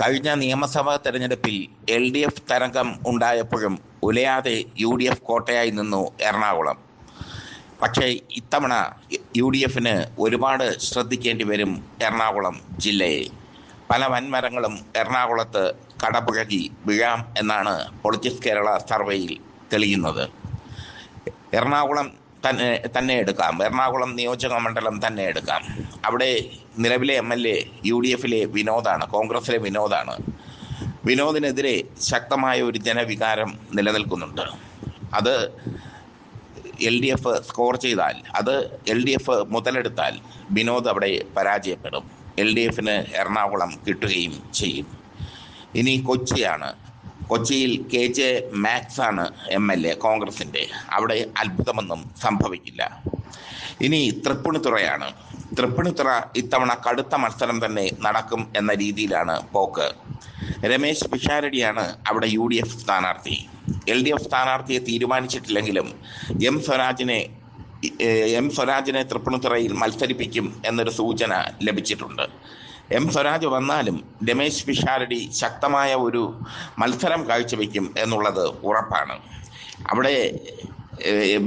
കഴിഞ്ഞ നിയമസഭാ തെരഞ്ഞെടുപ്പിൽ എൽ ഡി എഫ് തരംഗം ഉണ്ടായപ്പോഴും ഉലയാതെ യു ഡി എഫ് കോട്ടയായി നിന്നു എറണാകുളം. പക്ഷേ ഇത്തവണ യു ഡി എഫിന് ഒരുപാട് ശ്രദ്ധിക്കേണ്ടി വരും എറണാകുളം ജില്ലയെ. പല വൻമരങ്ങളും എറണാകുളത്ത് കടപുഴകി വീഴാം എന്നാണ് പൊളിറ്റിക്സ് കേരള സർവേയിൽ തെളിയുന്നത്. എറണാകുളം തന്നെ തന്നെ എടുക്കാം. എറണാകുളം നിയോജക മണ്ഡലം തന്നെ എടുക്കാം. അവിടെ നിലവിലെ M L A U D എഫിലെ വിനോദാണ് കോൺഗ്രസിലെ വിനോദാണ്. വിനോദിനെതിരെ ശക്തമായ ഒരു ജനവികാരം നിലനിൽക്കുന്നുണ്ട്. അത് എൽ ഡി എഫ് സ്കോർ ചെയ്താൽ അത് എൽ ഡി എഫ് മുതലെടുത്താൽ വിനോദ് അവിടെ പരാജയപ്പെടും. എൽ ഡി എഫിന് എറണാകുളം കിട്ടുകയും ചെയ്യും. ഇനി കൊച്ചിയാണ് കൊച്ചിയിൽ കെ ജെ മാക്സ് ആണ് എം എൽ എ കോൺഗ്രസിന്റെ അവിടെ അത്ഭുതമൊന്നും സംഭവിക്കില്ല. ഇനി തൃപ്പുണിത്തുറയാണ്. തൃപ്പുണിത്തുറ ഇത്തവണ കടുത്ത മത്സരം തന്നെ നടക്കും എന്ന രീതിയിലാണ് പോക്ക്. രമേശ് പിഷാരടിയാണ് അവിടെ യു ഡി എഫ് സ്ഥാനാർത്ഥി. എൽ ഡി എഫ് സ്ഥാനാർത്ഥിയെ തീരുമാനിച്ചിട്ടില്ലെങ്കിലും എം സ്വരാജിനെ എം സ്വരാജിനെ തൃപ്പുണിത്തുറയിൽ മത്സരിപ്പിക്കും എന്നൊരു സൂചന ലഭിച്ചിട്ടുണ്ട്. എം സ്വരാജ് വന്നാലും രമേശ് പിഷാരടി ശക്തമായ ഒരു മത്സരം കാഴ്ചവെക്കും എന്നുള്ളത് ഉറപ്പാണ്. അവിടെ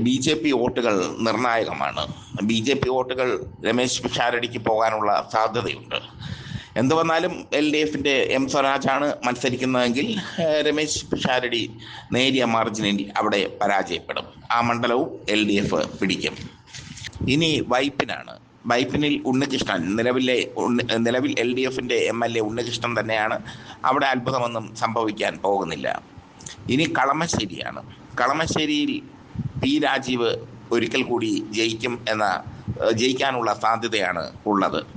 ബി ജെ പി വോട്ടുകൾ നിർണായകമാണ്. ബി ജെ പി വോട്ടുകൾ രമേശ് പിഷാരടിക്ക് പോകാനുള്ള സാധ്യതയുണ്ട്. എന്തു വന്നാലും എൽ ഡി എഫിന്റെ എം സ്വരാജാണ് മത്സരിക്കുന്നതെങ്കിൽ രമേശ് പിഷാരടി നേരിയ മാർജിനിൽ അവിടെ പരാജയപ്പെടും. ആ മണ്ഡലവും എൽ ഡി എഫ് പിടിക്കും. ഇനി വൈപ്പിനാണ്. വൈപ്പിനിൽ ഉണ്ണികൃഷ്ണൻ നിലവിലെ നിലവിൽ എൽ ഡി എഫിന്റെ എം എൽ എ ഉണ്ണികൃഷ്ണൻ തന്നെയാണ് അവിടെ അത്ഭുതമൊന്നും സംഭവിക്കാൻ പോകുന്നില്ല. ഇനി കളമശ്ശേരിയാണ്. കളമശ്ശേരിയിൽ പി രാജീവ് ഒരിക്കൽ കൂടി ജയിക്കും എന്ന ജയിക്കാനുള്ള സാധ്യതയാണ് ഉള്ളത്.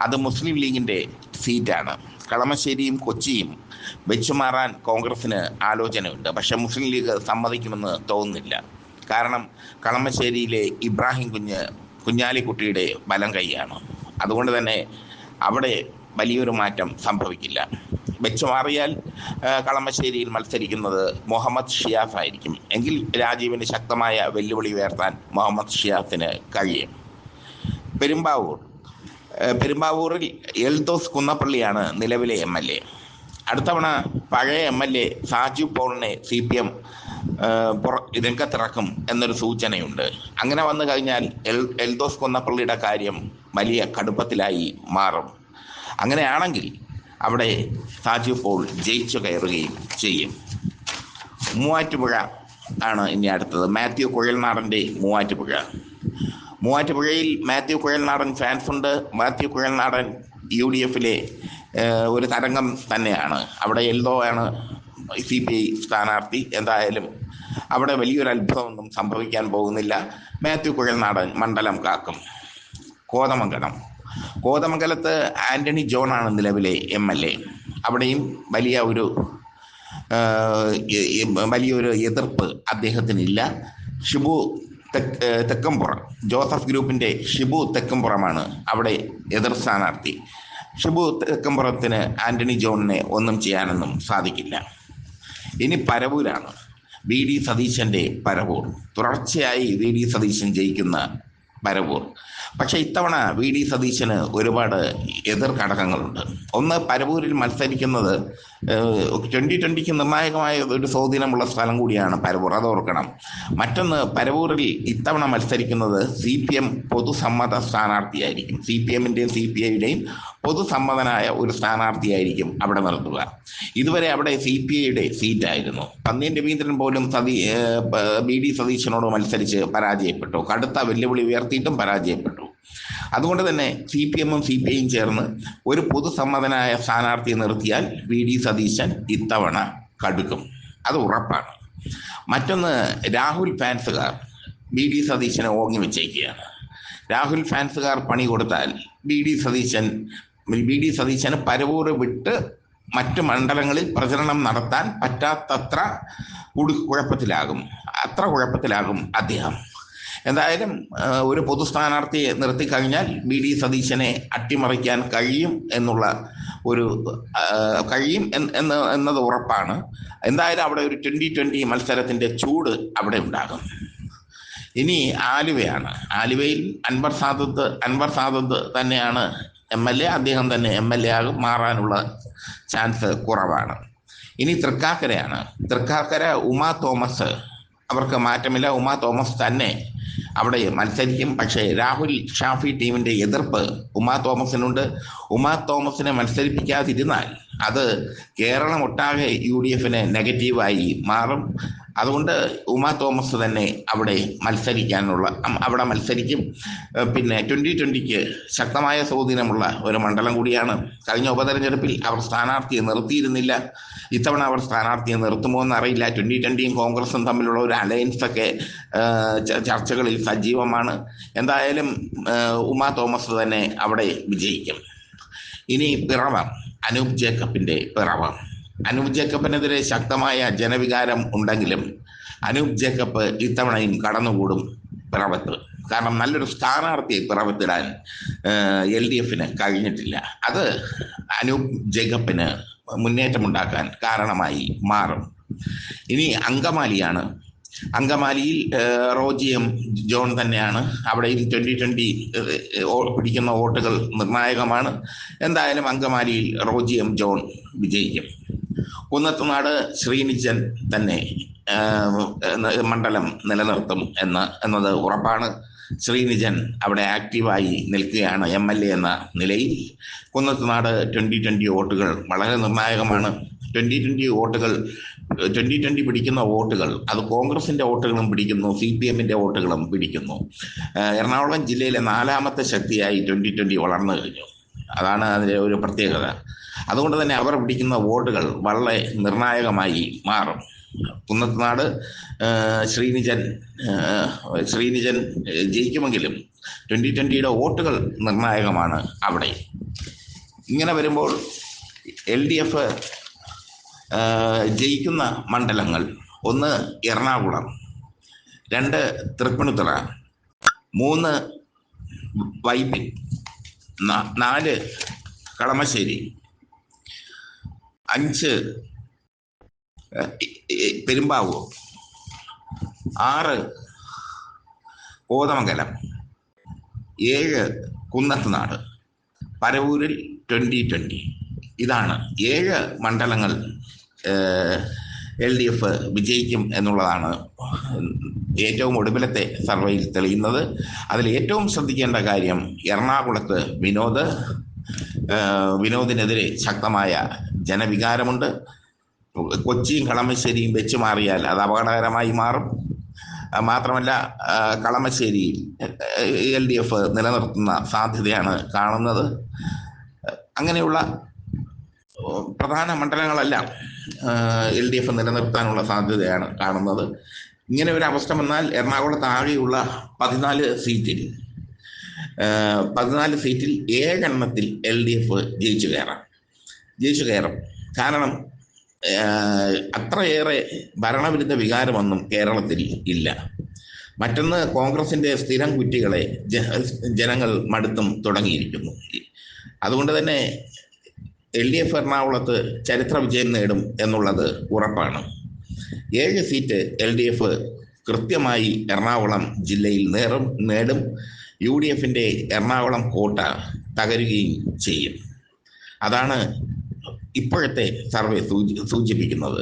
അത് മുസ്ലിം ലീഗിന്റെ സീറ്റാണ്. കളമശ്ശേരിയും കൊച്ചിയും വെച്ചുമാറാൻ കോൺഗ്രസിന് ആലോചനയുണ്ട്. പക്ഷെ മുസ്ലിം ലീഗ് സമ്മതിക്കുമെന്ന് തോന്നുന്നില്ല. കാരണം കളമശ്ശേരിയിലെ ഇബ്രാഹിം കുഞ്ഞ് കുഞ്ഞാലിക്കുട്ടിയുടെ ബലം കൈയാണ്. അതുകൊണ്ട് തന്നെ അവിടെ വലിയൊരു മാറ്റം സംഭവിക്കില്ല. വെച്ച് മാറിയാൽ കളമശ്ശേരിയിൽ മത്സരിക്കുന്നത് മുഹമ്മദ് ഷിയാഫ് ആയിരിക്കും. എങ്കിൽ രാജീവിന് ശക്തമായ വെല്ലുവിളി ഉയർത്താൻ മുഹമ്മദ് ഷിയാഫിന് കഴിയും. പെരുമ്പാവൂർ പെരുമ്പാവൂരിൽ എൽദോസ് കുന്നപ്പള്ളിയാണ് നിലവിലെ എം എൽ എ. അടുത്തവണ പഴയ എം എൽ എ സാജു പോളിനെ സി പി എം രംഗത്തിറക്കും എന്നൊരു സൂചനയുണ്ട്. അങ്ങനെ വന്നു കഴിഞ്ഞാൽ എൽ എൽദോസ് കൊന്നപ്പള്ളിയുടെ കാര്യം വലിയ കടുപ്പത്തിലായി മാറും. അങ്ങനെയാണെങ്കിൽ അവിടെ സാജു പോൾ ജയിച്ചു കയറുകയും ചെയ്യും. മൂവാറ്റുപുഴ ആണ് ഇനി അടുത്തത്. മാത്യു കുഴൽനാടന്റെ മൂവാറ്റുപുഴ. മൂവാറ്റുപുഴയിൽ മാത്യു കുഴൽനാടൻ ഫാൻസ് ഉണ്ട്. മാത്യു കുഴൽനാടൻ യു ഡി എഫിലെ ഒരു തരംഗം തന്നെയാണ്. അവിടെ എൽദോ ആണ് സി പി ഐ സ്ഥാനാർത്ഥി എന്തായാലും അവിടെ വലിയൊരു അത്ഭുതമൊന്നും സംഭവിക്കാൻ പോകുന്നില്ല. മാത്യു കുഴൽനാടൻ മണ്ഡലം കാക്കും. കോതമംഗലം. കോതമംഗലത്ത് ആന്റണി ജോൺ ആണ് നിലവിലെ എം എൽ എ. അവിടെയും വലിയ ഒരു വലിയൊരു എതിർപ്പ് അദ്ദേഹത്തിനില്ല. ഷിബു തെക്കമ്പുറം. ജോസഫ് ഗ്രൂപ്പിന്റെ ഷിബു തെക്കമ്പുറമാണ് അവിടെ എതിർ സ്ഥാനാർത്ഥി. ഷിബു തെക്കമ്പുറത്തിന് ആന്റണി ജോണിനെ ഒന്നും ചെയ്യാനൊന്നും സാധിക്കില്ല. ഇനി പരവൂരാണ്. വി. ഡി. സതീശന്റെ പരവൂർ. തുടർച്ചയായി വി. ഡി. സതീശൻ ജയിക്കുന്ന പരവൂർ. പക്ഷെ ഇത്തവണ വി ഡി സതീശന് ഒരുപാട് എതിർ ഘടകങ്ങളുണ്ട്. ഒന്ന് പരവൂരിൽ മത്സരിക്കുന്നത് ട്വന്റി ട്വന്റിക്ക് നിർണായകമായ ഒരു സ്വാധീനമുള്ള സ്ഥലം കൂടിയാണ് പരവൂർ. അത് ഓർക്കണം. മറ്റൊന്ന് പരവൂരിൽ ഇത്തവണ മത്സരിക്കുന്നത് സി പി എം പൊതുസമ്മത സ്ഥാനാർത്ഥിയായിരിക്കും. സി പി എമ്മിന്റെയും സി പി ഐയുടെയും പൊതുസമ്മതനായ ഒരു സ്ഥാനാർത്ഥിയായിരിക്കും അവിടെ നിർത്തുക ഇതുവരെ അവിടെ സി പി ഐയുടെ സീറ്റായിരുന്നു. പന്നിയൻ രവീന്ദ്രൻ പോലും സതീ ബി ഡി സതീശനോട് മത്സരിച്ച് പരാജയപ്പെട്ടു. കടുത്ത വെല്ലുവിളി ഉയർത്തിയിട്ടും പരാജയപ്പെട്ടു. അതുകൊണ്ട് തന്നെ സി പി എമ്മും സി പി ഐയും ചേർന്ന് ഒരു പൊതുസമ്മതനായ സ്ഥാനാർത്ഥിയെ നിർത്തിയാൽ വി ഡി സതീശൻ ഇത്തവണ കടുക്കും. അത് ഉറപ്പാണ്. മറ്റൊന്ന് രാഹുൽ ഫാൻസുകാർ ബി ഡി സതീശനെ ഓങ്ങി വെച്ചേക്കുകയാണ്. രാഹുൽ ഫാൻസുകാർ പണി കൊടുത്താൽ B D Satheesan B D സതീശന് പരവൂർ വിട്ട് മറ്റ് മണ്ഡലങ്ങളിൽ പ്രചരണം നടത്താൻ പറ്റാത്തത്ര കുഴപ്പത്തിലാകും. അത്ര കുഴപ്പത്തിലാകും അദ്ദേഹം. എന്തായാലും ഒരു പൊതു സ്ഥാനാർത്ഥിയെ നിർത്തിക്കഴിഞ്ഞാൽ ബി ഡി. സതീശനെ അട്ടിമറിക്കാൻ കഴിയും എന്നുള്ള ഒരു കഴിയും എന്ന് എന്നത് ഉറപ്പാണ്. എന്തായാലും അവിടെ ഒരു ട്വന്റി ട്വന്റി മത്സരത്തിന്റെ ചൂട് അവിടെ ഉണ്ടാകും. ഇനി ആലുവയാണ്. ആലുവയിൽ അൻവർ സാദത്ത് അൻവർ സാദത്ത് തന്നെയാണ് എം എൽ എ. അദ്ദേഹം തന്നെ എം എൽ എ ആകും. മാറാനുള്ള ചാൻസ് കുറവാണ്. ഇനി തൃക്കാക്കരയാണ്. തൃക്കാക്കര ഉമാ തോമസ് അവർക്ക് മാറ്റമില്ല. ഉമാ തോമസ് തന്നെ അവിടെ മത്സരിക്കും. പക്ഷേ രാഹുൽ ഷാഫി ടീമിന്റെ എതിർപ്പ് ഉമാ തോമസിനുണ്ട്. ഉമാ തോമസിനെ മത്സരിപ്പിക്കാതിരുന്നാൽ അത് കേരളം ഒട്ടാകെ യു ഡി എഫിന് നെഗറ്റീവായി മാറും. അതുകൊണ്ട് ഉമാ തോമസ് തന്നെ അവിടെ മത്സരിക്കാനുള്ള അവിടെ മത്സരിക്കും. പിന്നെ ട്വന്റി ട്വന്റിക്ക് ശക്തമായ സ്വാധീനമുള്ള ഒരു മണ്ഡലം കൂടിയാണ്. കഴിഞ്ഞ ഉപതെരഞ്ഞെടുപ്പിൽ അവർ സ്ഥാനാർത്ഥിയെ നിർത്തിയിരുന്നില്ല. ഇത്തവണ അവർ സ്ഥാനാർത്ഥിയെ നിർത്തുമോ എന്നറിയില്ല. ട്വന്റി ട്വന്റിയും കോൺഗ്രസും തമ്മിലുള്ള ഒരു അലയൻസ് ഒക്കെ ചർച്ചകളിൽ സജീവമാണ്. എന്തായാലും ഉമാ തോമസ് തന്നെ അവിടെ വിജയിക്കും. ഇനി പിറവം അനൂപ് ജേക്കബിന്റെ പിറവം. അനൂപ് ജേക്കബിനെതിരെ ശക്തമായ ജനവികാരം ഉണ്ടെങ്കിലും അനൂപ് ജേക്കബ് ഇത്തവണയും കടന്നുകൂടും പിറവത്ത്. കാരണം നല്ലൊരു സ്ഥാനാർത്ഥിയെ പിറവത്തിടാൻ എൽ ഡി എഫിന് കഴിഞ്ഞിട്ടില്ല. അത് അനൂപ് ജേക്കബിന് മുന്നേറ്റമുണ്ടാക്കാൻ കാരണമായി മാറും. ഇനി അങ്കമാലിയാണ് അങ്കമാലിയിൽ റോജിയം ജോൺ തന്നെയാണ്. അവിടെയും ട്വന്റി ട്വന്റി പിടിക്കുന്ന വോട്ടുകൾ നിർണായകമാണ്. എന്തായാലും അങ്കമാലിയിൽ റോജിയം ജോൺ വിജയിക്കും. കുന്നത്തുനാട് ശ്രീനിജൻ തന്നെ മണ്ഡലം നിലനിർത്തും എന്ന് എന്നത് ഉറപ്പാണ്. ശ്രീനിജൻ അവിടെ ആക്റ്റീവായി നിൽക്കുകയാണ് എം എൽ എ എന്ന നിലയിൽ. കുന്നത്തുനാട് ട്വന്റി ട്വന്റി വോട്ടുകൾ വളരെ നിർണായകമാണ്. ട്വന്റി ട്വന്റി വോട്ടുകൾ ട്വന്റി ട്വന്റി പിടിക്കുന്ന വോട്ടുകൾ അത് കോൺഗ്രസിന്റെ വോട്ടുകളും പിടിക്കുന്നു സി പി എമ്മിന്റെ വോട്ടുകളും പിടിക്കുന്നു. എറണാകുളം ജില്ലയിലെ നാലാമത്തെ ശക്തിയായി ട്വന്റി ട്വന്റി വളർന്നു കഴിഞ്ഞു. അതാണ് അതിന്റെ ഒരു പ്രത്യേകത. അതുകൊണ്ട് തന്നെ അവർ പിടിക്കുന്ന വോട്ടുകൾ വളരെ നിർണായകമായി മാറും. കുന്നത്തുനാട് ശ്രീനിജൻ ശ്രീനിജൻ ജയിക്കുമെങ്കിലും ട്വന്റി ട്വന്റിയുടെ വോട്ടുകൾ നിർണായകമാണ് അവിടെ. ഇങ്ങനെ വരുമ്പോൾ എൽ ഡി എഫ് ജയിക്കുന്ന മണ്ഡലങ്ങൾ. ഒന്ന് എറണാകുളം രണ്ട് തൃപ്പൂണിത്തുറ മൂന്ന് വൈപ്പിൻ നാല് കളമശ്ശേരി അഞ്ച് പെരുമ്പാവൂർ ആറ് കോതമംഗലം ഏഴ് കുന്നത്തുനാട് പരവൂരിൽ ട്വന്റി ട്വന്റി ഇതാണ് ഏഴ് മണ്ഡലങ്ങൾ എൽ ഡി എഫ് വിജയിക്കും എന്നുള്ളതാണ് ഏറ്റവും ഒടുവിലത്തെ സർവേയിൽ തെളിയുന്നത്. അതിൽ ഏറ്റവും ശ്രദ്ധിക്കേണ്ട കാര്യം എറണാകുളത്ത് വിനോദ് വിനോദിനെതിരെ ശക്തമായ ജനവികാരമുണ്ട്. കൊച്ചിയും കളമശ്ശേരിയും വെച്ച് മാറിയാൽ അത് അപകടകരമായി മാറും. മാത്രമല്ല കളമശ്ശേരി എൽ ഡി എഫ് നിലനിർത്തുന്ന സാധ്യതയാണ് കാണുന്നത്. അങ്ങനെയുള്ള പ്രധാന മണ്ഡലങ്ങളെല്ലാം എൽ ഡി എഫ് നിലനിർത്താനുള്ള സാധ്യതയാണ് കാണുന്നത്. ഇങ്ങനെ ഒരു അവസ്ഥ വന്നാൽ എറണാകുളത്ത് ആകെയുള്ള പതിനാല് സീറ്റിൽ പതിനാല് സീറ്റിൽ ഏഴെണ്ണത്തിൽ എൽ ഡി എഫ് ജയിച്ചു കയറാം. ജയിച്ചു കയറും. കാരണം അത്രയേറെ ഭരണവിരുദ്ധ വികാരമൊന്നും കേരളത്തിൽ ഇല്ല. മറ്റൊന്ന് കോൺഗ്രസിന്റെ സ്ഥിരം കുറ്റികളെ ജനങ്ങൾ മടുത്തും തുടങ്ങിയിരിക്കുന്നു. അതുകൊണ്ട് തന്നെ എൽ ഡി എഫ് എറണാകുളത്ത് ചരിത്ര വിജയം നേടും എന്നുള്ളത് ഉറപ്പാണ്. ഏഴ് സീറ്റ് എൽ ഡി എഫ് കൃത്യമായി എറണാകുളം ജില്ലയിൽ നേറും നേടും. യു ഡി എഫിന്റെ എറണാകുളം കോട്ട തകരുകയും ചെയ്യും. അതാണ് ഇപ്പോഴത്തെ സർവേ സൂചി സൂചിപ്പിക്കുന്നത്.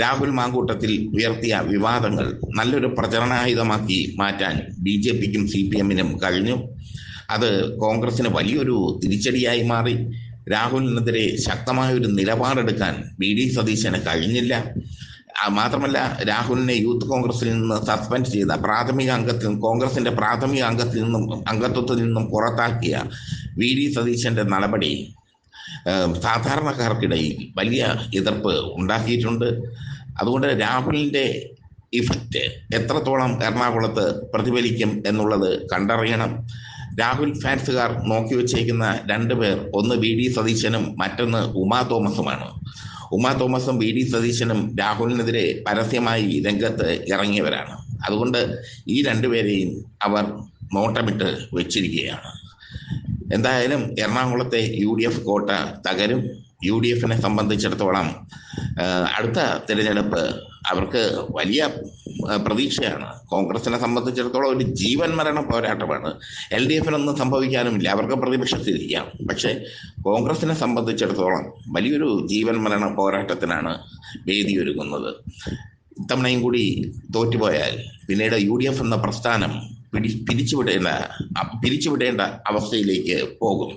രാഹുൽ മാങ്കൂട്ടത്തിൽ ഉയർത്തിയ വിവാദങ്ങൾ നല്ലൊരു പ്രചരണായുധമാക്കി മാറ്റാൻ ബി ജെ പിക്കും സി പി എമ്മിനും കഴിഞ്ഞു. അത് കോൺഗ്രസിന് വലിയൊരു തിരിച്ചടിയായി മാറി. രാഹുലിനെതിരെ ശക്തമായ ഒരു നിലപാടെടുക്കാൻ ബി ഡി സതീശന് കഴിഞ്ഞില്ല. മാത്രമല്ല രാഹുലിനെ യൂത്ത് കോൺഗ്രസിൽ നിന്ന് സസ്പെൻഡ് ചെയ്ത പ്രാഥമിക അംഗത്തിൽ കോൺഗ്രസിന്റെ പ്രാഥമിക അംഗത്തിൽ നിന്നും അംഗത്വത്തിൽ നിന്നും പുറത്താക്കിയ വി ഡി സതീശന്റെ നടപടി സാധാരണക്കാർക്കിടയിൽ വലിയ എതിർപ്പ് ഉണ്ടാക്കിയിട്ടുണ്ട്. അതുകൊണ്ട് രാഹുലിന്റെ ഇഫക്റ്റ് എത്രത്തോളം എറണാകുളത്ത് പ്രതിഫലിക്കും എന്നുള്ളത് കണ്ടറിയണം. രാഹുൽ ഫാൻസുകാർ നോക്കി വെച്ചേക്കുന്ന രണ്ട് പേർ ഒന്ന് വി ഡി സതീശനും മറ്റൊന്ന് ഉമാ തോമസുമാണ്. ഉമാ തോമസും വി ഡി സതീശനും രാഹുലിനെതിരെ പരസ്യമായി രംഗത്ത് ഇറങ്ങിയവരാണ്. അതുകൊണ്ട് ഈ രണ്ടുപേരെയും അവർ നോട്ടമിട്ട് വെച്ചിരിക്കുകയാണ്. എന്തായാലും എറണാകുളത്തെ യു ഡി എഫ് കോട്ട തകരും. യു ഡി എഫിനെ സംബന്ധിച്ചിടത്തോളം അടുത്ത തിരഞ്ഞെടുപ്പ് അവർക്ക് വലിയ പ്രതീക്ഷയാണ്. കോൺഗ്രസിനെ സംബന്ധിച്ചിടത്തോളം ഒരു ജീവൻ മരണ പോരാട്ടമാണ്. എൽ ഡി എഫിനൊന്നും സംഭവിക്കാനുമില്ല. അവർക്ക് പ്രതിപക്ഷത്തിരിക്കാം പക്ഷേ കോൺഗ്രസിനെ സംബന്ധിച്ചിടത്തോളം വലിയൊരു ജീവൻ മരണ പോരാട്ടത്തിനാണ് വേദി ഒരുങ്ങുന്നത്. ഇത്തവണയും കൂടി തോറ്റുപോയാൽ പിന്നീട് യു ഡി എഫ് എന്ന പ്രസ്ഥാനം പിടി പിരിച്ചുവിടേണ്ട പിരിച്ചുവിടേണ്ട അവസ്ഥയിലേക്ക് പോകും.